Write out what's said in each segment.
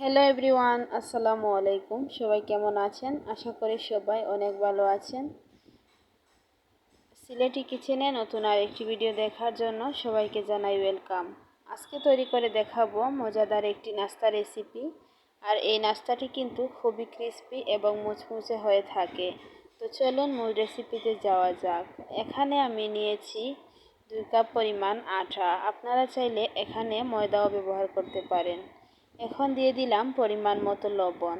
Hello everyone আসসালামু আলাইকুম সবাই কেমন আছেন? আশা করি সবাই অনেক ভালো আছেন। সিলেটি কিচেনে নতুন আর একটি ভিডিও দেখার জন্য সবাইকে জানাই ওয়েলকাম আজকে তৈরি করে দেখাবো মজাদার একটি নাস্তা রেসিপি আর এই নাস্তাটি কিন্তু খুবই ক্রিস্পি এবং মুচমুচে হয়ে থাকে। তো চলুন মূল রেসিপিতে যাওয়া যাক। এখানে আমি নিয়েছি দুই কাপ পরিমাণ আটা আপনারা চাইলে এখানে ময়দাও ব্যবহার করতে পারেন। এখন দিয়ে দিলাম পরিমাণ মতো লবণ।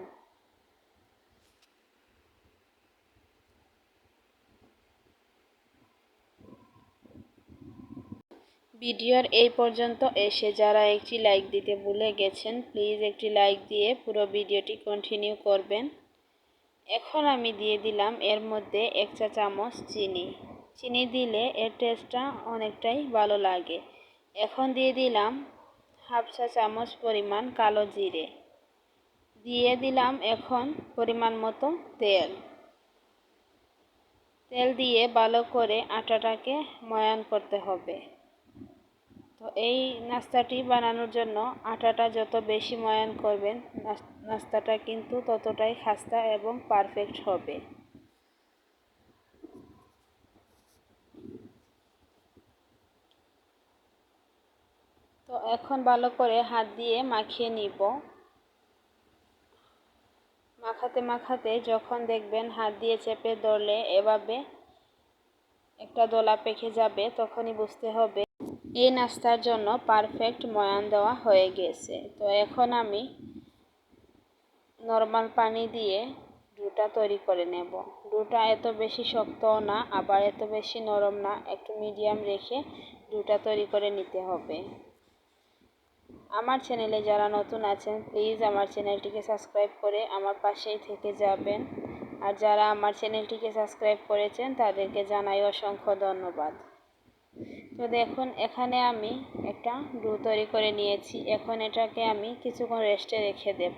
ভিডিওর এই পর্যন্ত এসে যারা একটি লাইক দিতে ভুলে গেছেন, প্লিজ একটি লাইক দিয়ে পুরো ভিডিওটি কন্টিনিউ করবেন। এখন আমি দিয়ে দিলাম এর মধ্যে এক চা চামচ চিনি। চিনি দিলে এর টেস্টটা অনেকটাই ভালো লাগে। এখন দিয়ে দিলাম হাফ চা চামচ পরিমাণ কালো জিরে। দিয়ে দিলাম এখন পরিমাণ মতো তেল। তেল দিয়ে ভালো করে আটাটাকে ময়ান করতে হবে। তো এই নাস্তাটি বানানোর জন্য আটাটা যত বেশি ময়ান করবেন নাস্তাটা কিন্তু ততটাই খাস্তা এবং পারফেক্ট হবে। তো এখন ভালো করে হাত দিয়ে মাখিয়ে নিব। মাখাতে মাখাতে যখন দেখবেন হাত দিয়ে চেপে ধরলে এভাবে একটা দোলা পেকে যাবে, তখনই বুঝতে হবে এই নাস্তার জন্য পারফেক্ট ময়ান দেওয়া হয়ে গেছে। তো এখন আমি নর্মাল পানি দিয়ে ডুটা তৈরি করে নেব। ডুটা এত বেশি শক্তও না, আবার এত বেশি নরম না, একটু মিডিয়াম রেখে ডুটা তৈরি করে নিতে হবে। আমার চ্যানেলে যারা নতুন আছেন প্লিজ আমার চ্যানেলটিকে সাবস্ক্রাইব করে আমার পাশেই থেকে যাবেন। আর যারা আমার চ্যানেলটিকে সাবস্ক্রাইব করেছেন, তাদেরকে জানাই অসংখ্য ধন্যবাদ। তো দেখুন, এখানে আমি একটা ডু তৈরি করে নিয়েছি। এখন এটাকে আমি কিছুক্ষণ রেস্টে রেখে দেব।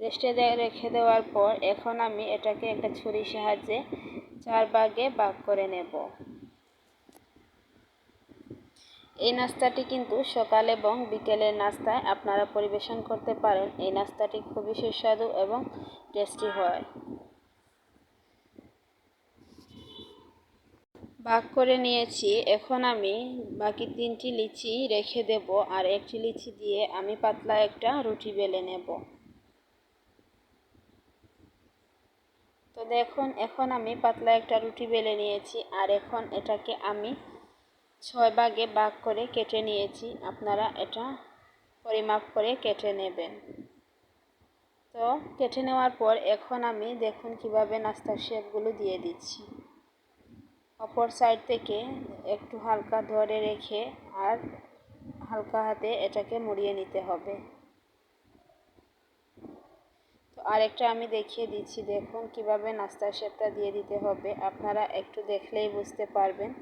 রেস্টে রেখে দেওয়ার পর এখন আমি এটাকে একটা ছুরির সাহায্যে চার ভাগে ভাগ করে নেব। এই নাস্তাটি কিন্তু সকাল এবং বিকেলের নাস্তায় আপনারা পরিবেশন করতে পারেন। এই নাস্তাটি খুবই সুস্বাদু এবং টেস্টি হয়। ভাগ করে নিয়েছি। এখন আমি বাকি তিনটি লিচি রেখে দেব আর একটি লিচি দিয়ে আমি পাতলা একটা রুটি বেলে নেব। তো দেখুন, এখন আমি পাতলা একটা রুটি বেলে নিয়েছি আর এখন এটাকে আমি ছয় ভাগে ভাগ করে কেটে নিয়েছি। আপনারা এটা পরিমাপ করে কেটে নেবেন। তো কেটে নেওয়ার পর এখন আমি দেখুন কীভাবে নাস্তার শেপগুলো দিয়ে দিচ্ছি। অপর সাইড থেকে একটু হালকা ধরে রেখে আর হালকা হাতে এটাকে মুড়িয়ে নিতে হবে। তো আরেকটা আমি দেখিয়ে দিচ্ছি। দেখুন কীভাবে নাস্তার শেপটা দিয়ে দিতে হবে। আপনারা একটু দেখলেই বুঝতে পারবেন।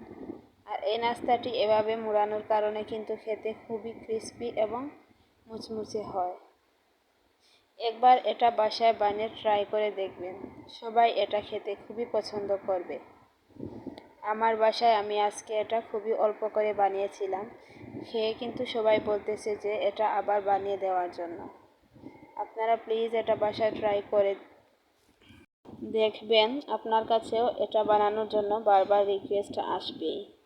আর এই নাস্তাটি এভাবে মোড়ানোর কারণে কিন্তু খেতে খুবই ক্রিস্পি এবং মুচমুচে হয়। একবার এটা বাসায় বানিয়ে ট্রাই করে দেখবেন। সবাই এটা খেতে খুবই পছন্দ করবে। আমার বাসায় আমি আজকে এটা খুবই অল্প করে বানিয়েছিলাম। খেয়ে কিন্তু সবাই বলতেছে যে এটা আবার বানিয়ে দেওয়ার জন্য। আপনারা প্লিজ এটা বাসায় ট্রাই করে দেখবেন। আপনার কাছেও এটা বানানোর জন্য বারবার রিকোয়েস্ট আসবেই।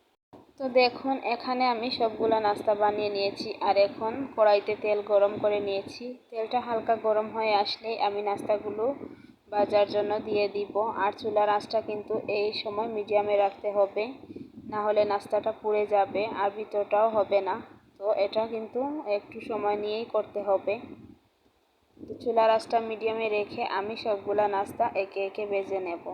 তো দেখুন, এখানে আমি সবগুলো নাস্তা বানিয়ে নিয়েছি আর এখন কড়াইতে তেল গরম করে নিয়েছি। তেলটা হালকা গরম হয়ে আসলেই আমি নাস্তাগুলো ভাজার জন্য দিয়ে দিব। আর চুলার আঁচটা কিন্তু এই সময় মিডিয়ামে রাখতে হবে, না হলে নাস্তাটা পুড়ে যাবে আর ভিতরটাও হবে না। তো এটা কিন্তু একটু সময় নিয়েই করতে হবে। তো চুলার আঁচটা মিডিয়ামে রেখে আমি সবগুলা নাস্তা একে একে বেজে নেব।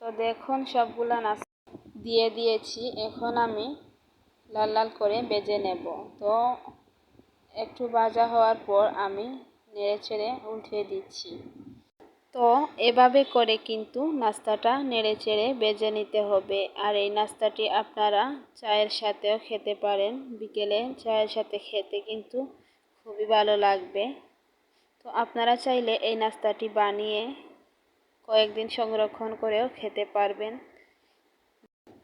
তো দেখুন, সবগুলা নাস্তা দিয়ে দিয়েছি। এখন আমি লাল লাল করে বেজে নেব। তো একটু ভাজা হওয়ার পর আমি নেড়ে চেড়ে উঠিয়ে দিচ্ছি। তো এভাবে করে কিন্তু নাস্তাটা নেড়ে চেড়ে বেজে নিতে হবে। আর এই নাস্তাটি আপনারা চায়ের সাথেও খেতে পারেন। বিকেলে চায়ের সাথে খেতে কিন্তু খুবই ভালো লাগবে। তো আপনারা চাইলে এই নাস্তাটি বানিয়ে কয়েকদিন সংরক্ষণ করেও খেতে পারবেন।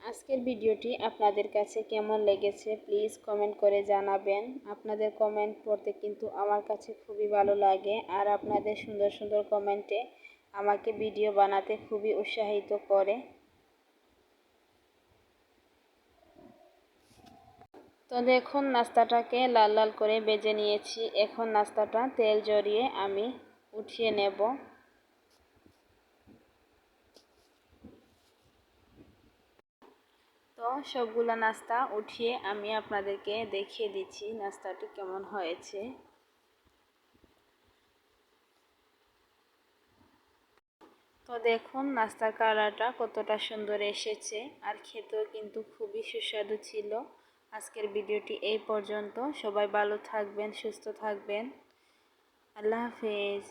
আজকের ভিডিওটি আপনাদের কাছে কেমন লেগেছে প্লিজ কমেন্ট করে জানাবেন। আপনাদের কমেন্ট পড়তে কিন্তু আমার কাছে খুবই ভালো লাগে আর আপনাদের সুন্দর সুন্দর কমেন্টে আমাকে ভিডিও বানাতে খুবই উৎসাহিত করে। তো দেখুন, নাস্তাটাকে লাল লাল করে বেজে নিয়েছি। এখন নাস্তাটা তেল জড়িয়ে আমি উঠিয়ে নেব। তো সবগুলো নাস্তা উঠিয়ে আমি আপনাদেরকে দেখিয়ে দিচ্ছি নাস্তাটি কেমন হয়েছে। তো দেখুন নাস্তার কালারটা কতটা সুন্দর এসেছে আর খেতেও কিন্তু খুবই সুস্বাদু ছিল। আজকের ভিডিওটি এই পর্যন্ত। সবাই ভালো থাকবেন, সুস্থ থাকবেন। আল্লাহ হাফেজ।